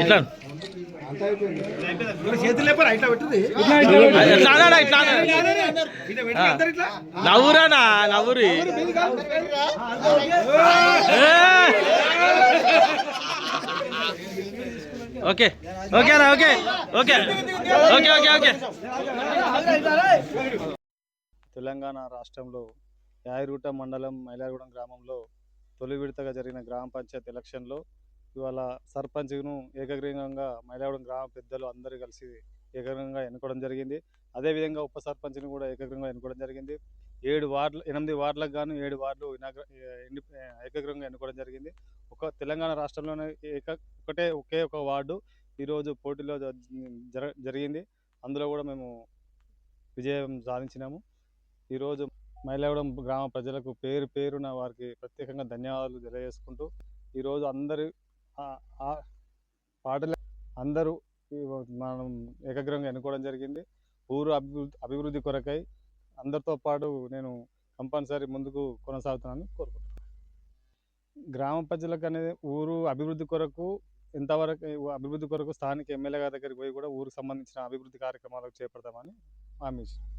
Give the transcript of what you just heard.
ఇట్లా చేతులు లేపారా ఇట్లా పెట్టుది ఇట్లా అన్నాడా, ఇట్లా అన్నాడా? ఆ. నవ్వురానా నవ్వురి ఏ! ఓకే. ఓకేనా okay. Okay. Okay okay okay. Telangana రాష్ట్రంలో యాయరుట మండలం మైలారగూడెం గ్రామంలో తొలి విడతగా జరిగిన గ్రామ పంచాయత్ ఎలక్షన్లో ఇవాళ సర్పంచ్ను ఏకగ్రీవంగా మైలాగూడెం గ్రామ పెద్దలు అందరూ కలిసి ఏకగ్రీవంగా ఎన్నుకోవడం జరిగింది. అదేవిధంగా ఉప సర్పంచ్ని కూడా ఏకగ్రీవంగా ఎన్నుకోవడం జరిగింది. ఏడు వార్డులు ఎనిమిది వార్డులకు గాను ఏడు వార్డులు ఇనాగ్ర- ఏకగ్రీవంగా ఎన్నుకోవడం జరిగింది. ఒక తెలంగాణ రాష్ట్రంలోనే ఏక ఒకటే ఒకే ఒక వార్డు ఈరోజు పోటీలో జ- జర జరిగింది. అందులో కూడా మేము విజయం సాధించినాము. ఈరోజు మైలవరం గ్రామ ప్రజలకు పేరు పేరున వారికి ప్రత్యేకంగా ధన్యవాదాలు తెలియజేసుకుంటూ ఈరోజు అందరి ఆ- పాటలు అందరూ మనం ఏకాగ్రంగా ఎన్నుకోవడం జరిగింది. ఊరు అభివృద్ధి అభివృద్ధి కొరకై అందరితో పాటు నేను కంపల్సరీ ముందుకు కొనసాగుతున్నాను కోరుకుంటున్నాను. గ్రామ ప్రజలకు అనేది ఊరు అభివృద్ధి కొరకు ఎంతవరకు అభివృద్ధి కొరకు స్థానిక ఎమ్మెల్యే గారి దగ్గరికి పోయి కూడా ఊరికి సంబంధించిన అభివృద్ధి కార్యక్రమాలకు చేపడతామని హామీ ఇచ్చింది